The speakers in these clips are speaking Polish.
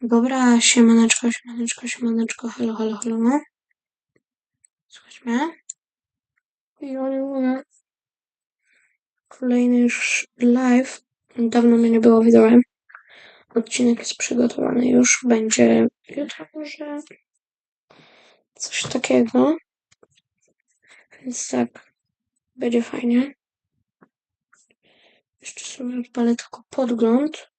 Dobra, siemaneczko, siemaneczko, siemaneczko, halo, halo, halo. Słuchaj mnie. Kolejny już live. Dawno mnie nie było, widziałem. Odcinek jest przygotowany już. Będzie jutro może coś takiego. Więc tak, będzie fajnie. Jeszcze sobie odpalę tylko podgląd.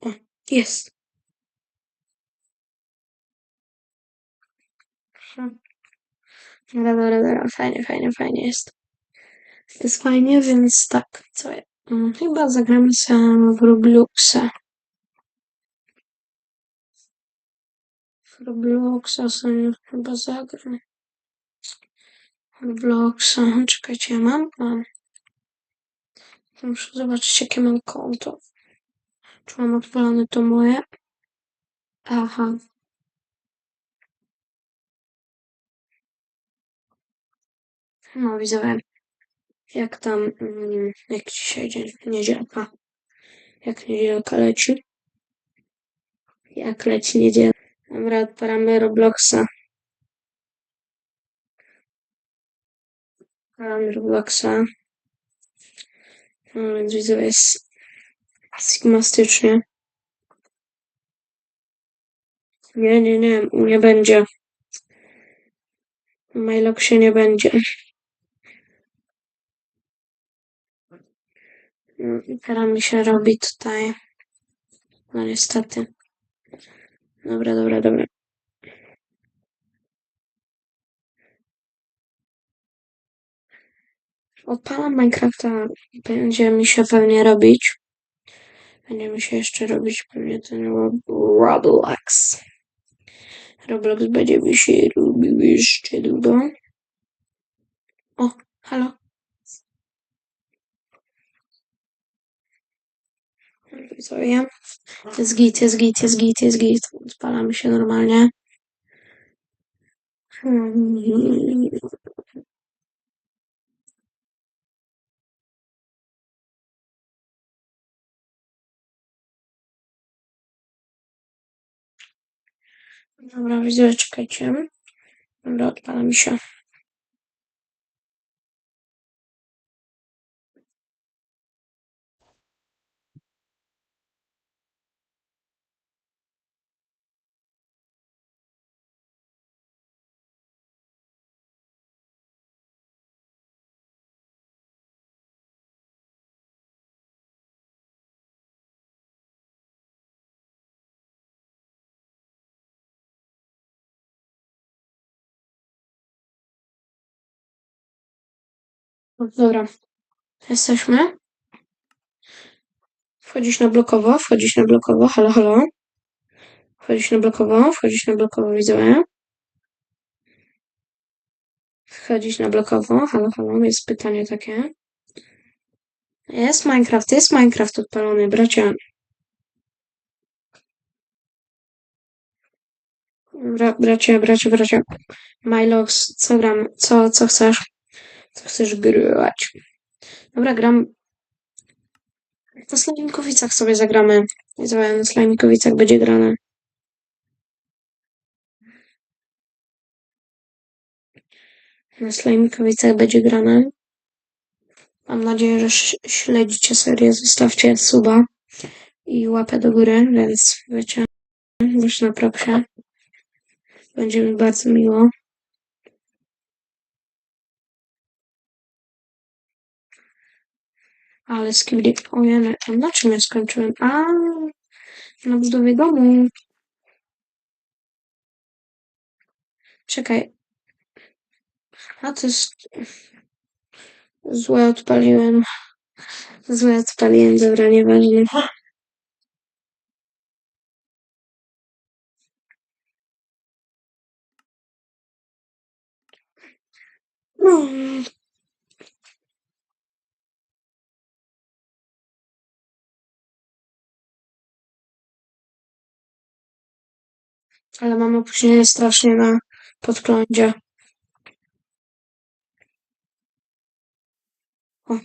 O, jest. Dobra, dobra, dobra, fajnie, fajnie, fajnie jest. Jest fajnie, więc tak, co ja? Mm, Chyba zagramy sam w Robloxa. W Robloxa sobie chyba zagram. Robloxa, czekajcie, ja mam? Mam. Muszę zobaczyć, jakie mam konto. Czy mam odpalone to moje? Aha. No, widzę. Jak tam, mm, jak dzisiaj dzień, niedzielka. Jak niedzielka leci. Jak leci niedziela. Dobra, odpalamy Robloxa. Odpalamy Robloxa. No, więc widzę, jest sigmastycznie. Nie, nie, nie, nie będzie. W Myloxie nie będzie. I teraz mi się robi tutaj. No niestety. Dobra, dobra, dobra. Odpalam Minecrafta. Będzie mi się pewnie robić. Będzie mi się jeszcze robić pewnie ten Rob- Roblox. Roblox będzie się robił jeszcze długo. O, halo. Widzowie. Jest git, jest git, jest git, jest git. Odpalamy się normalnie. Dobra, widzowie, czekajcie. Dobra, odpala się. Dobra, jesteśmy. Wchodzić na blokowo, wchodzić na blokowo, halo, halo. Wchodzić na blokowo, wchodzić na blokowo, widzowie. Wchodzić na blokowo, halo, halo, jest pytanie takie. Jest Minecraft, jest Minecraft odpalony, bracia. Bra, bracie, bracie, bracie. Milox, co gram, co, co chcesz? Co chcesz grać? Dobra, gram. Na Slamikowicach sobie zagramy. Widzowie, na Slamikowicach będzie grane. Na Slamikowicach będzie grane. Mam nadzieję, że śledzicie serię. Zostawcie suba i łapę do góry, więc wiecie, już na propsie. Będzie mi bardzo miło. Ale skibidi... Ojej, a na czym ja skończyłem? A, na budowie domu. Czekaj. A to jest... Złe odpaliłem. Złe odpaliłem, dobra, nieważne. No. Ale mam opóźnienie strasznie na podglądzie. O.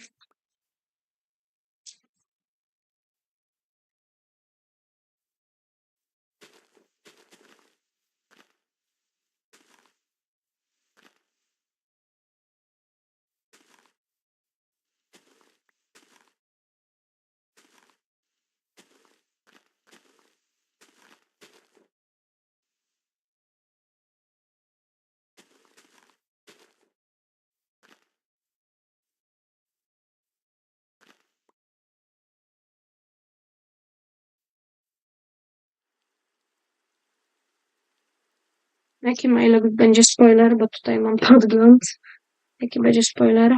Jaki mailek będzie spoiler, bo tutaj mam podgląd. Jaki będzie spoiler?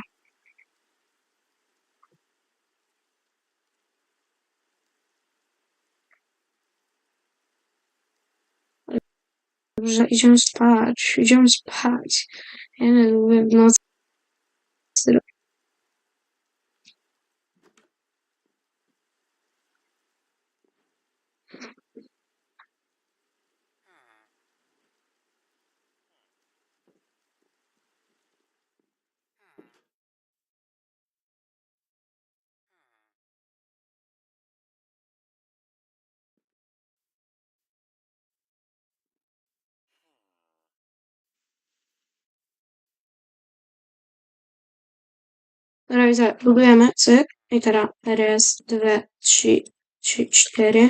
Dobrze, idziemy spać, idziemy spać. Ja nie lubię w nocy. Widzę, budujemy, cyk. I teraz raz, dwa, trzy, trzy, cztery.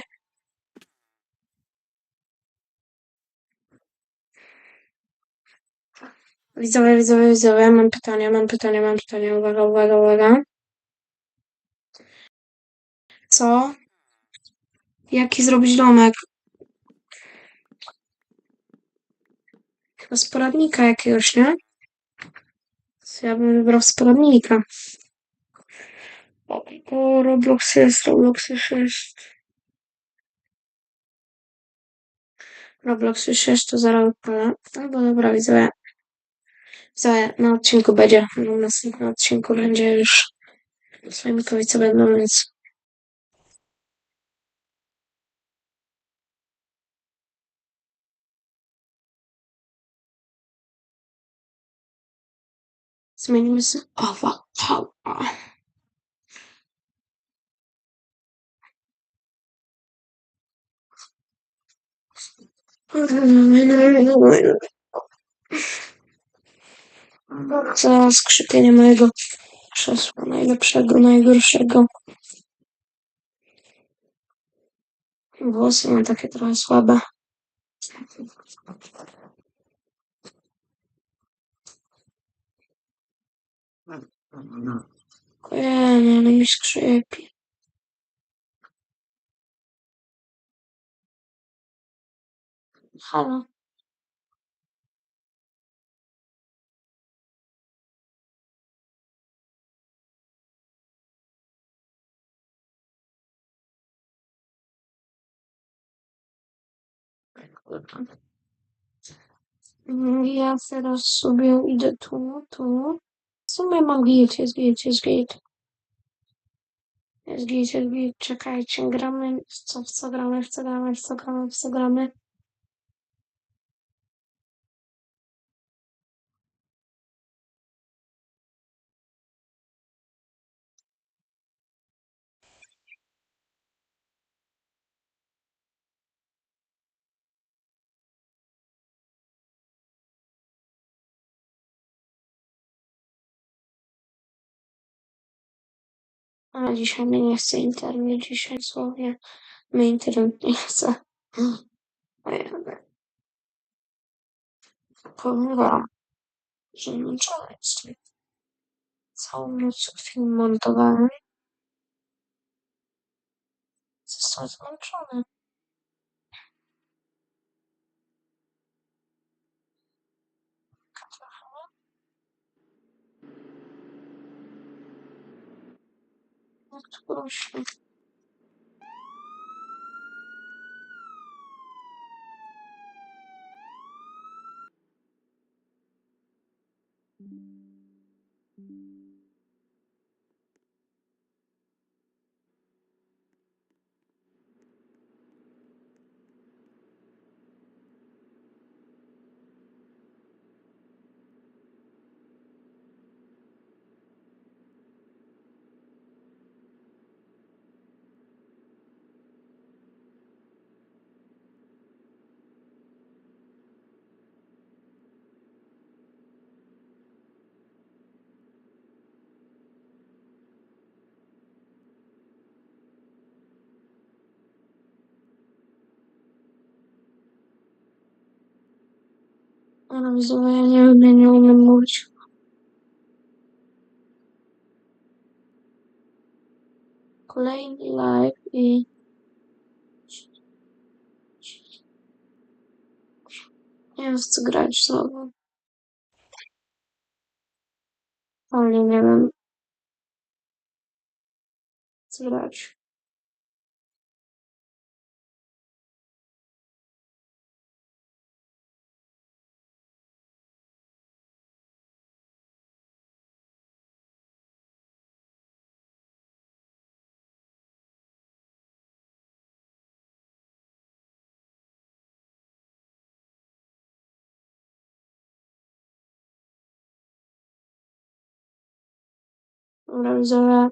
Widzowie, widzowie, widzowie, mam pytanie, mam pytanie, mam pytanie, uwaga, uwaga, uwaga. Co? Jaki zrobić domek? Chyba z poradnika jakiegoś, nie? To Ja bym wybrał z poradnika. O, o, Roblox jest, Roblox już jest. Roblox już jest, to zaraz odpalę. Albo dobra, widzowie. Widzowie, na odcinku będzie, na następnym odcinku będzie już słownikowi co będą, więc zmienimy z awatara. Za skrzypienie mojego krzesła najlepszego, najgorszego. Włosy mam takie trochę słabe. Ojej, ale mi skrzypi. Halo. Ja teraz sobie idę tu, tu. W sumie mam git, jest git, jest git. Jest git, jest git. Czekajcie, gramy, w co, w co gramy, w co gramy, w co gramy, w co gramy. Ale dzisiaj mnie nie chce internet, dzisiaj słownie mnie internet nie chce. A ja powiem wam, że zmęczony jestem. Całą noc film montowałem. Zostałem zmęczony. Jak widzowie, ja nie ja nie umiem mówić. Kolejny live i... Nie wiem, co grać znowu. Ale nie wiem. Co grać. Widzowie.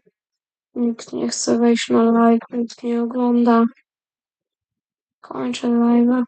Nikt nie chce wejść na live, nikt nie ogląda. Kończę live'a.